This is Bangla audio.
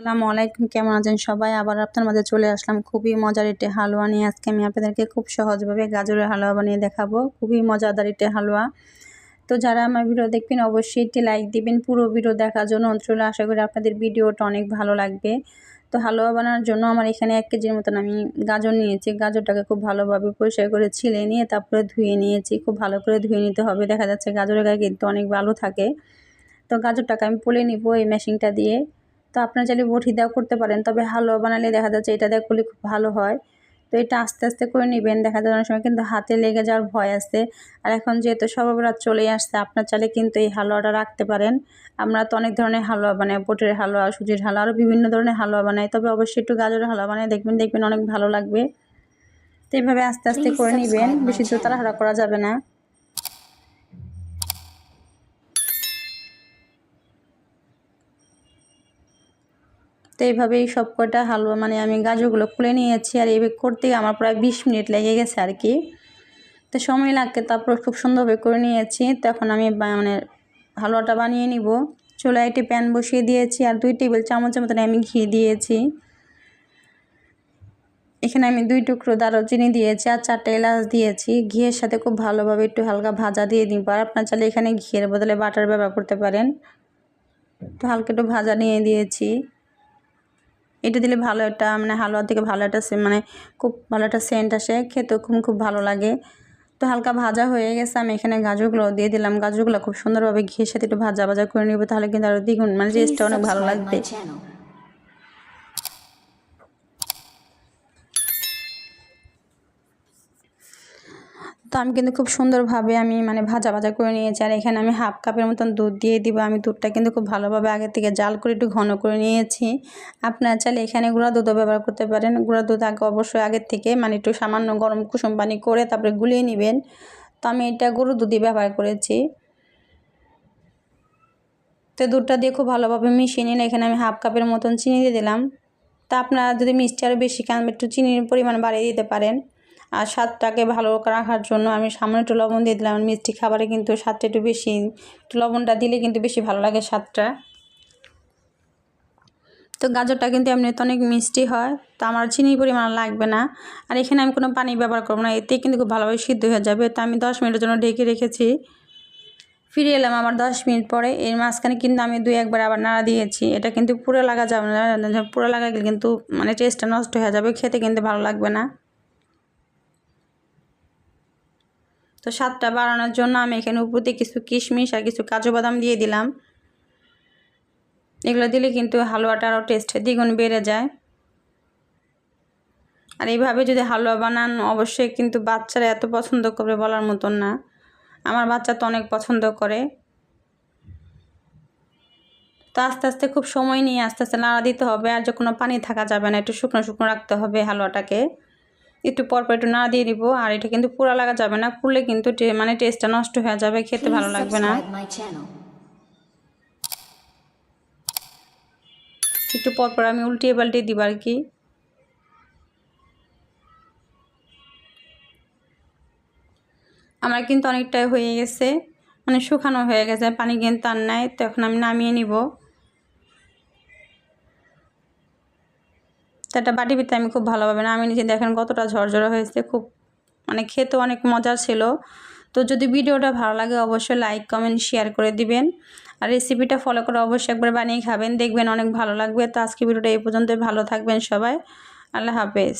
আসসালামু আলাইকুম, কেমন আছেন সবাই? আবার আপনার মাঝে চলে আসলাম খুবই মজার একটি হালুয়া নিয়ে। আজকে আমি আপনাদেরকে খুব সহজভাবে গাজরের হালুয়া বানিয়ে দেখাবো। খুবই মজাদার একটি হালুয়া। তো যারা আমার ভিডিও দেখবেন, অবশ্যই একটি লাইক দিবেন। পুরো ভিডিও দেখার জন্য অঞ্চলে আশা করি আপনাদের ভিডিওটা অনেক ভালো লাগবে। তো হালুয়া বানানোর জন্য আমার এখানে এক কেজির মতন আমি গাজর নিয়েছি। গাজরটাকে খুব ভালোভাবে পরিষ্কার করে ছিলে নিয়ে তারপরে ধুয়ে নিয়েছি। খুব ভালো করে ধুয়ে নিতে হবে। দেখা যাচ্ছে গাজরের গায়ে কিন্তু অনেক ভালো থাকে। তো গাজরটাকে আমি পলে নিব এই মেশিনটা দিয়ে। তো আপনারা চাইলে বটি দেওয়া করতে পারেন তবে হালুয়া বানালে দেখা যাচ্ছে এটা দিয়ে করলে খুব ভালো হয়। তো এটা আস্তে আস্তে করে নেবেন দেখা যায় অনেক সময় কিন্তু হাতে লেগে যাওয়ার ভয় আছে। আর এখন যেহেতু সবাবরাত চলেই আসছে আপনার চালে কিন্তু এই হালুয়াটা রাখতে পারেন। আমরা তো অনেক ধরনের হালুয়া বানাই বুটের হালুয়া সুজির হালুয়া আরও বিভিন্ন ধরনের হালুয়া বানাই তবে অবশ্যই একটু গাজরের হালুয়া বানাই দেখবেন দেখবেন অনেক ভালো লাগবে। তো এইভাবে আস্তে আস্তে করে নেবেন বেশি তো তাড়াহুড়া করা যাবে না। তো এইভাবেই সব কটা হালুয়া মানে আমি গাজরগুলো খুলে নিয়েছি আর এইভাবে করতে আমার প্রায় বিশ মিনিট লেগে গেছে আর কি। তো সময় লাগতে তারপর খুব সুন্দরভাবে করে নিয়েছি। তখন আমি মানে হালুয়াটা বানিয়ে নিব। চুলায় একটি প্যান বসিয়ে দিয়েছি আর দুই টেবিল চামচের মতন আমি ঘি দিয়েছি। এখানে আমি দুই টুকরো দারুচিনি দিয়েছি আর চারটে এলাচ দিয়েছি। ঘিয়ের সাথে খুব ভালোভাবে একটু হালকা ভাজা দিয়ে দিব আর আপনার চাইলে এখানে ঘিয়ের বদলে বাটার ব্যবহার করতে পারেন। একটু হালকা একটু ভাজা নিয়ে দিয়েছি। এটা দিলে ভালো একটা মানে হালুয়া থেকে ভালো একটা মানে খুব ভালো একটা সেন্ট আসে খেতে খুব খুব ভালো লাগে। তো হালকা ভাজা হয়ে গেছে আমি এখানে গাজরগুলো দিয়ে দিলাম। গাজরগুলো খুব সুন্দরভাবে ঘিয়ের সাথে একটু ভাজা ভাজা করে নিব তাহলে কিন্তু আরও দ্বিগুণ মানে টেস্টটা অনেক ভালো লাগবে। তো আমি কিন্তু খুব সুন্দরভাবে আমি মানে ভাজা ভাজা করে নিয়েছি। আর এখানে আমি হাফ কাপের মতন দুধ দিয়ে দিব। আমি দুধটা কিন্তু খুব ভালোভাবে আগে থেকে জাল করে একটু ঘন করে নিয়েছি। আপনারা চাইলে এখানে গুঁড়া দুধও ব্যবহার করতে পারেন। গুঁড়া দুধ আগে অবশ্যই আগের থেকে মানে একটু সামান্য গরম কুসুম পানি করে তারপরে গুলিয়ে নেবেন। তো আমি এটা গরু দুধই ব্যবহার করেছি। তো দুধটা দিয়ে খুব ভালোভাবে মিশিয়ে নিলে এখানে আমি হাফ কাপের মতন চিনি দিয়ে দিলাম। তা আপনারা যদি মিষ্টি আরও বেশি খান, একটু চিনির পরিমাণ বাড়িয়ে দিতে পারেন। আর স্বাদটাকে ভালো রাখার জন্য আমি সামনে একটু লবণ দিয়ে দিলাম। মিষ্টি খাবারে কিন্তু স্বাদটা একটু বেশি, একটু লবণটা দিলে কিন্তু বেশি ভালো লাগে স্বাদটা। তো গাজরটা কিন্তু এমনি তো অনেক মিষ্টি হয়, তো আমার চিনির পরিমাণ লাগবে না। আর এখানে আমি কোনো পানি ব্যবহার করব না, এতে কিন্তু খুব ভালোভাবে সিদ্ধ হয়ে যাবে। তো আমি দশ মিনিটের জন্য ঢেকে রেখেছি। ফিরে এলাম আমার দশ মিনিট পরে, এর মাঝখানে কিন্তু আমি দুই একবার আবার নাড়া দিয়েছি। এটা কিন্তু পুরো লাগা যাবে না, পুরো লাগা গেলে কিন্তু মানে টেস্টটা নষ্ট হয়ে যাবে, খেতে কিন্তু ভালো লাগবে না। তো স্বাদটা বাড়ানোর জন্য আমি এখানে উপরে কিছু কিশমিশ আর কিছু কাজু বাদাম দিয়ে দিলাম। এগুলো দিলে কিন্তু হালুয়াটা আরও টেস্ট দ্বিগুণ বেড়ে যায়। আর এইভাবে যদি হালুয়া বানান, অবশ্যই কিন্তু বাচ্চারা এত পছন্দ করবে বলার মতন না। আমার বাচ্চা তো অনেক পছন্দ করে। তো আস্তে আস্তে খুব সময় নিয়ে আস্তে আস্তে নাড়া দিতে হবে আর যে কোনো পানি থাকা যাবে না, একটু শুকনো শুকনো রাখতে হবে হালুয়াটাকে। একটু পরপর একটু না দিয়ে দিব। আর এটা কিন্তু পুরা লাগা যাবে না। পুরলে কিন্তু মানে টেস্টটা নষ্ট হয়ে যাবে। খেতে ভালো লাগবে না। একটু পরপর আমি উল্টিয়ে পাল্টিয়ে দিব আর কি। আমার কিন্তু অনেকটাই হয়ে গেছে। মানে শুকানো হয়ে গেছে। পানি কিন্তু আর নাই। তো এখন আমি নামিয়ে নিব। তো একটা বাটি পিঠা আমি খুব ভালোভাবে না আমি নিজে দেখেন কতটা ঝরঝরে হয়েছে, খুব মানে খেতে অনেক মজার ছিল। তো যদি ভিডিওটা ভালো লাগে অবশ্যই লাইক কমেন্ট শেয়ার করে দিবেন। আর রেসিপিটা ফলো করে অবশ্যই একবার বানিয়ে খাবেন, দেখবেন অনেক ভালো লাগবে। তো আজকে ভিডিওটা এই পর্যন্তই, ভালো থাকবেন সবাই। আল্লাহ হাফেজ।